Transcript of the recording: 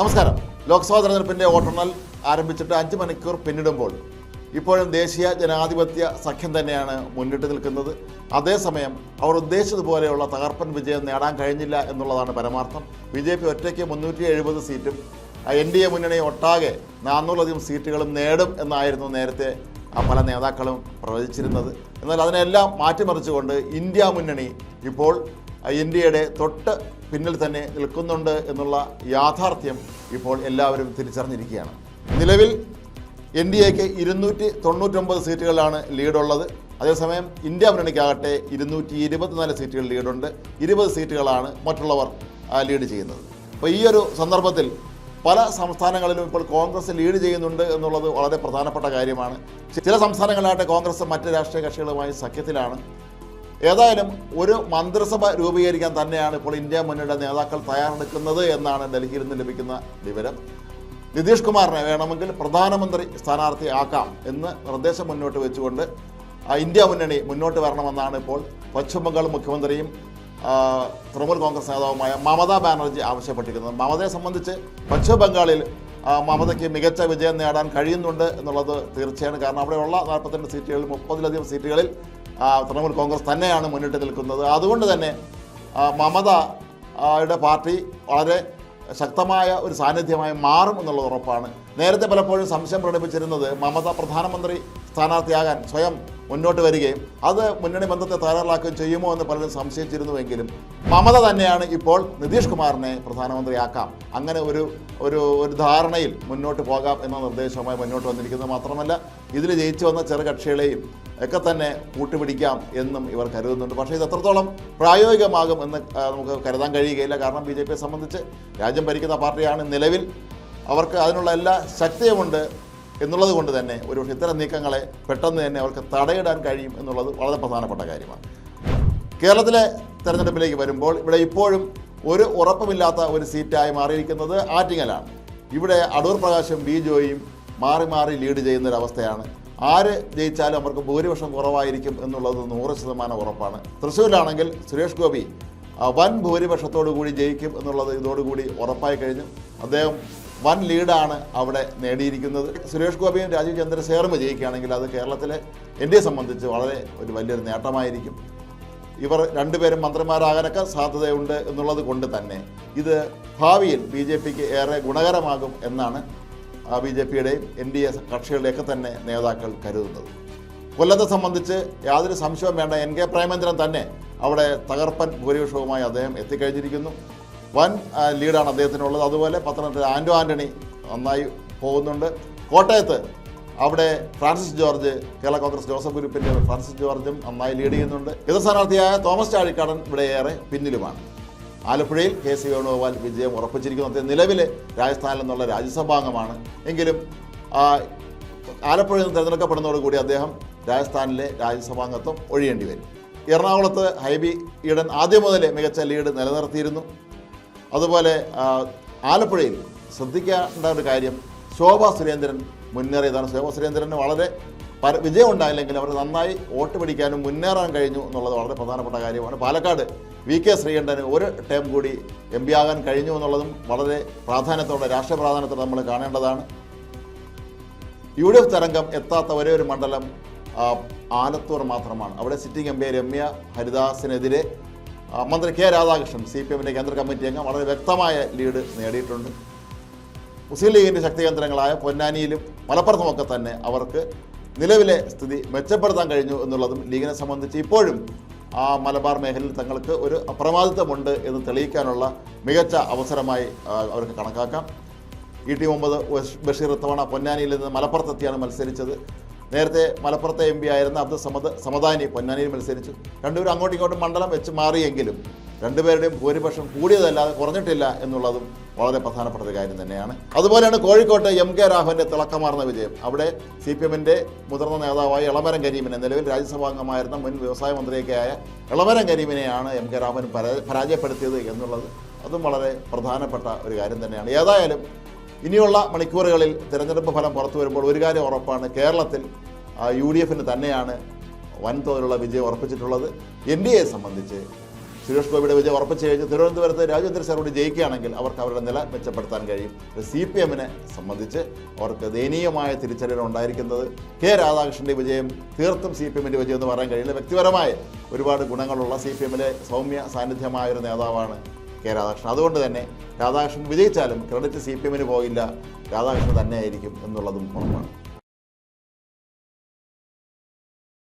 നമസ്കാരം. ലോക്സഭാ തെരഞ്ഞെടുപ്പിന്റെ വോട്ടെണ്ണൽ ആരംഭിച്ചിട്ട് അഞ്ച് മണിക്കൂർ പിന്നിടുമ്പോൾ ഇപ്പോഴും ദേശീയ ജനാധിപത്യ സഖ്യം തന്നെയാണ് മുന്നിട്ട് നിൽക്കുന്നത്. അതേസമയം അവർ ഉദ്ദേശിച്ചതുപോലെയുള്ള തകർപ്പൻ വിജയം നേടാൻ കഴിഞ്ഞില്ല എന്നുള്ളതാണ് പരമാർത്ഥം. ബി ജെ പി ഒറ്റയ്ക്ക് മുന്നൂറ്റി എഴുപത് സീറ്റും എൻ ഡി എ മുന്നണി ഒട്ടാകെ നാനൂറിലധികം സീറ്റുകളും നേടും എന്നായിരുന്നു നേരത്തെ പല നേതാക്കളും പ്രവചിച്ചിരുന്നത്. എന്നാൽ അതിനെല്ലാം മാറ്റിമറിച്ചുകൊണ്ട് ഇന്ത്യ മുന്നണി ഇപ്പോൾ ഇന്ത്യയുടെ തൊട്ട് പിന്നിൽ തന്നെ നിൽക്കുന്നുണ്ട് എന്നുള്ള യാഥാർത്ഥ്യം ഇപ്പോൾ എല്ലാവരും തിരിച്ചറിഞ്ഞിരിക്കുകയാണ്. നിലവിൽ എൻ ഡി എക്ക് ഇരുന്നൂറ്റി തൊണ്ണൂറ്റൊമ്പത് സീറ്റുകളിലാണ് ലീഡുള്ളത്. അതേസമയം ഇന്ത്യ മുന്നണിക്കാകട്ടെ ഇരുന്നൂറ്റി ഇരുപത്തിനാല് സീറ്റുകൾ ലീഡുണ്ട്. ഇരുപത് സീറ്റുകളാണ് മറ്റുള്ളവർ ലീഡ് ചെയ്യുന്നത്. അപ്പോൾ ഈ ഒരു സന്ദർഭത്തിൽ പല സംസ്ഥാനങ്ങളിലും ഇപ്പോൾ കോൺഗ്രസ് ലീഡ് ചെയ്യുന്നുണ്ട് എന്നുള്ളത് വളരെ പ്രധാനപ്പെട്ട കാര്യമാണ്. ചില സംസ്ഥാനങ്ങളിലാകട്ടെ കോൺഗ്രസ് മറ്റ് രാഷ്ട്രീയ കക്ഷികളുമായി സഖ്യത്തിലാണ്. ഏതായാലും ഒരു മന്ത്രിസഭ രൂപീകരിക്കാൻ തന്നെയാണ് ഇപ്പോൾ ഇന്ത്യ മുന്നണിയുടെ നേതാക്കൾ തയ്യാറെടുക്കുന്നത് എന്നാണ് ഡൽഹിയിൽ നിന്ന് ലഭിക്കുന്ന വിവരം. നിതീഷ് കുമാറിനെ വേണമെങ്കിൽ പ്രധാനമന്ത്രി സ്ഥാനാർത്ഥി ആക്കാം എന്ന് നിർദ്ദേശം മുന്നോട്ട് വെച്ചുകൊണ്ട് ഇന്ത്യ മുന്നണി മുന്നോട്ട് വരണമെന്നാണ് ഇപ്പോൾ പശ്ചിമ ബംഗാൾ മുഖ്യമന്ത്രിയും തൃണമൂൽ കോൺഗ്രസ് നേതാവുമായ മമതാ ബാനർജി ആവശ്യപ്പെട്ടിരിക്കുന്നത്. മമതയെ സംബന്ധിച്ച് പശ്ചിമ ബംഗാളിൽ മമതയ്ക്ക് മികച്ച വിജയം നേടാൻ കഴിയുന്നുണ്ട് എന്നുള്ളത് തീർച്ചയാണ്. കാരണം അവിടെയുള്ള നാൽപ്പത്തിരണ്ട് സീറ്റുകളിൽ മുപ്പതിലധികം സീറ്റുകളിൽ തൃണമൂൽ കോൺഗ്രസ് തന്നെയാണ് മുന്നിട്ട് നിൽക്കുന്നത്. അതുകൊണ്ട് തന്നെ മമത യുടെ പാർട്ടി വളരെ ശക്തമായ ഒരു സാന്നിധ്യമായി മാറും എന്നുള്ളത് ഉറപ്പാണ്. നേരത്തെ പലപ്പോഴും സംശയം പ്രകടിപ്പിച്ചിരുന്നത് മമത പ്രധാനമന്ത്രി സ്ഥാനാർത്ഥിയാകാൻ സ്വയം മുന്നോട്ട് വരികയും അത് മുന്നണി ബന്ധത്തെ തയ്യാറാക്കുകയും ചെയ്യുമോ എന്ന് പലരും സംശയിച്ചിരുന്നുവെങ്കിലും മമത തന്നെയാണ് ഇപ്പോൾ നിതീഷ് കുമാറിനെ പ്രധാനമന്ത്രിയാക്കാം. അങ്ങനെ ഒരു ഒരു ഒരു ധാരണയിൽ മുന്നോട്ട് പോകാം എന്ന നിർദ്ദേശവുമായി മുന്നോട്ട് വന്നിരിക്കുന്നത് മാത്രമല്ല ഇതിൽ ജയിച്ചു വന്ന ചെറു കക്ഷികളെയും ഒക്കെ തന്നെ കൂട്ടുപിടിക്കാം എന്നും ഇവർ കരുതുന്നുണ്ട്. പക്ഷേ ഇത് എത്രത്തോളം പ്രായോഗികമാകും എന്ന് നമുക്ക് കരുതാൻ കഴിയുകയില്ല. കാരണം ബി ജെ പിയെ സംബന്ധിച്ച് രാജ്യം ഭരിക്കുന്ന പാർട്ടിയാണ് നിലവിൽ. അവർക്ക് അതിനുള്ള എല്ലാ ശക്തിയുമുണ്ട് എന്നുള്ളത് കൊണ്ട് തന്നെ ഒരു ഇത്തരം നീക്കങ്ങളെ പെട്ടെന്ന് തന്നെ അവർക്ക് തടയിടാൻ കഴിയും എന്നുള്ളത് വളരെ പ്രധാനപ്പെട്ട കാര്യമാണ്. കേരളത്തിലെ തെരഞ്ഞെടുപ്പിലേക്ക് വരുമ്പോൾ ഇവിടെ ഇപ്പോഴും ഒരു ഉറപ്പുമില്ലാത്ത ഒരു സീറ്റായി മാറിയിരിക്കുന്നത് ആറ്റിങ്ങലാണ്. ഇവിടെ അടൂർ പ്രകാശും ബി ജോയും മാറി മാറി ലീഡ് ചെയ്യുന്നൊരവസ്ഥയാണ് ആര് ജയിച്ചാലും അവർക്ക് ഭൂരിപക്ഷം കുറവായിരിക്കും എന്നുള്ളത് നൂറ് ശതമാനം ഉറപ്പാണ്. തൃശ്ശൂരിലാണെങ്കിൽ സുരേഷ് ഗോപി വൻ ഭൂരിപക്ഷത്തോടു കൂടി ജയിക്കും എന്നുള്ളത് ഇതോടുകൂടി ഉറപ്പായി കഴിഞ്ഞു. അദ്ദേഹം വൻ ലീഡാണ് അവിടെ നേടിയിരിക്കുന്നത്. സുരേഷ് ഗോപിയും രാജീവ് ചന്ദ്രശേഖറും ജയിക്കുകയാണെങ്കിൽ അത് കേരളത്തിലെ എൻ സംബന്ധിച്ച് വളരെ ഒരു വലിയൊരു നേട്ടമായിരിക്കും. ഇവർ രണ്ടുപേരും മന്ത്രിമാരാകാനൊക്കെ സാധ്യതയുണ്ട് എന്നുള്ളത് കൊണ്ട് തന്നെ ഇത് ഭാവിയിൽ ബി ഏറെ ഗുണകരമാകും എന്നാണ് ബി ജെ പിയുടെയും എൻ ഡി എ കക്ഷികളുടെയൊക്കെ തന്നെ നേതാക്കൾ കരുതുന്നത്. കൊല്ലത്തെ സംബന്ധിച്ച് യാതൊരു സംശയവും വേണ്ട. എൻ കെ പ്രേമേന്ദ്രൻ തന്നെ അവിടെ തകർപ്പൻ ഭൂരിപക്ഷവുമായി അദ്ദേഹം എത്തിക്കഴിഞ്ഞിരിക്കുന്നു. വൻ ലീഡാണ് അദ്ദേഹത്തിനുള്ളത്. അതുപോലെ പത്തനംതിട്ട ആൻഡോ ആന്റണി നന്നായി പോകുന്നുണ്ട്. കോട്ടയത്ത് അവിടെ Francis George Kerala Congress Joseph ഗ്രൂപ്പിന്റെ ഫ്രാൻസിസ് ജോർജും നന്നായി ലീഡ് ചെയ്യുന്നുണ്ട്. എതിർ സ്ഥാനാർത്ഥിയായ തോമസ് ചാഴിക്കാടൻ ഇവിടെ ഏറെ പിന്നിലുമാണ്. ആലപ്പുഴയിൽ കെ സി വേണുഗോപാൽ വിജയം ഉറപ്പിച്ചിരിക്കുന്നു അദ്ദേഹം നിലവിലെ രാജസ്ഥാനിൽ നിന്നുള്ള രാജ്യസഭാംഗമാണ്. എങ്കിലും ആലപ്പുഴയിൽ നിന്ന് തിരഞ്ഞെടുക്കപ്പെടുന്നതോടുകൂടി അദ്ദേഹം രാജസ്ഥാനിലെ രാജ്യസഭാംഗത്വം ഒഴിയേണ്ടി വരും. എറണാകുളത്ത് ഹൈബി ഈഡൻ ആദ്യം മുതലേ മികച്ച ലീഡ് നിലനിർത്തിയിരുന്നു. അതുപോലെ ആലപ്പുഴയിൽ ശ്രദ്ധിക്കേണ്ട ഒരു കാര്യം ശോഭ സുരേന്ദ്രൻ മുന്നേറിയതാണ്. ശോഭ സുരേന്ദ്രന് വളരെ വിജയം ഉണ്ടായില്ലെങ്കിൽ അവർ നന്നായി വോട്ട് പിടിക്കാനും മുന്നേറാൻ കഴിഞ്ഞു എന്നുള്ളത് വളരെ പ്രധാനപ്പെട്ട കാര്യമാണ്. പാലക്കാട് വി കെ ശ്രീകണ്ഠന് ഒരു ടേം കൂടി എം പി ആകാൻ കഴിഞ്ഞു എന്നുള്ളതും വളരെ പ്രാധാന്യത്തോടെ രാഷ്ട്രീയ പ്രാധാന്യത്തോടെ നമ്മൾ കാണേണ്ടതാണ്. യു ഡി എഫ് തരംഗം എത്താത്ത ഒരേ ഒരു മണ്ഡലം ആലത്തൂർ മാത്രമാണ്. അവിടെ സിറ്റിംഗ് എം പി രമ്യ ഹരിദാസിനെതിരെ മന്ത്രി കെ രാധാകൃഷ്ണൻ സി പി എമ്മിന്റെ കേന്ദ്ര കമ്മിറ്റി അംഗം വളരെ വ്യക്തമായ ലീഡ് നേടിയിട്ടുണ്ട്. മുസ്ലിം ലീഗിന്റെ ശക്തി കേന്ദ്രങ്ങളായ പൊന്നാനിയിലും മലപ്പുറത്തുമൊക്കെ തന്നെ അവർക്ക് നിലവിലെ സ്ഥിതി മെച്ചപ്പെടുത്താൻ കഴിഞ്ഞു എന്നുള്ളതും ലീഗിനെ സംബന്ധിച്ച് ഇപ്പോഴും ആ മലബാർ മേഖലയിൽ തങ്ങൾക്ക് ഒരു അപ്രമാദിത്വമുണ്ട് എന്ന് തെളിയിക്കാനുള്ള മികച്ച അവസരമായി അവർക്ക് കണക്കാക്കാം. ഇ ടി മുഹമ്മദ് ബഷ്- ബഷീർ ഇത്തവണ പൊന്നാനിയിൽ നിന്ന് മലപ്പുറത്തെത്തിയാണ് മത്സരിച്ചത്. നേരത്തെ മലപ്പുറത്തെ എം പി ആയിരുന്ന അബ്ദുൾ സമദ് സമദാനി പൊന്നാനിയിൽ മത്സരിച്ചു. രണ്ടുപേരും അങ്ങോട്ടും ഇങ്ങോട്ടും മണ്ഡലം വെച്ച് മാറിയെങ്കിലും രണ്ടുപേരുടെയും ഭൂരിപക്ഷം കൂടിയതല്ലാതെ കുറഞ്ഞിട്ടില്ല എന്നുള്ളതും വളരെ പ്രധാനപ്പെട്ട ഒരു കാര്യം തന്നെയാണ്. അതുപോലെയാണ് കോഴിക്കോട്ട് എം കെ രാഘവന്റെ തിളക്കമാർന്ന വിജയം. അവിടെ സി പി എമ്മിന്റെ മുതിർന്ന നേതാവായ ഇളമരം കരീമിനെ നിലവിൽ രാജ്യസഭാംഗമായിരുന്ന മുൻ വ്യവസായ മന്ത്രിയൊക്കെയായ ഇളമരം കരീമിനെയാണ് എം കെ രാഘവൻ പരാജയപ്പെടുത്തിയത് എന്നുള്ളത് അതും വളരെ പ്രധാനപ്പെട്ട ഒരു കാര്യം തന്നെയാണ്. ഏതായാലും ഇനിയുള്ള മണിക്കൂറുകളിൽ തിരഞ്ഞെടുപ്പ് ഫലം പുറത്തു വരുമ്പോൾ ഒരു കാര്യം ഉറപ്പാണ്. കേരളത്തിൽ യു ഡി എഫിന് തന്നെയാണ് വൻതോതിലുള്ള വിജയം ഉറപ്പിച്ചിട്ടുള്ളത്. എൻ ഡി എയെ സംബന്ധിച്ച് സുരേഷ് ഗോപിയുടെ വിജയം ഉറപ്പിച്ചു കഴിഞ്ഞ് തിരുവനന്തപുരത്ത് രാജേന്ദ്ര സാർ കൂടി ജയിക്കുകയാണെങ്കിൽ അവർക്ക് അവരുടെ നില മെച്ചപ്പെടുത്താൻ കഴിയും. സി പി എമ്മിനെ സംബന്ധിച്ച് അവർക്ക് ദയനീയമായ തിരിച്ചടിയാണ് ഉണ്ടായിരിക്കുന്നത് കെ രാധാകൃഷ്ണന്റെ വിജയം തീർത്തും സി പി എമ്മിന്റെ വിജയം എന്ന് പറയാൻ കഴിയില്ല. വ്യക്തിപരമായ ഒരുപാട് ഗുണങ്ങളുള്ള സി പി എമ്മിലെ സൗമ്യ സാന്നിധ്യമായ ഒരു നേതാവാണ് കെ രാധാകൃഷ്ണൻ. അതുകൊണ്ട് തന്നെ രാധാകൃഷ്ണൻ വിജയിച്ചാലും ക്രെഡിറ്റ് സി പി എമ്മിന് പോകില്ല. രാധാകൃഷ്ണൻ തന്നെയായിരിക്കും എന്നുള്ളതും ഉറപ്പാണ്.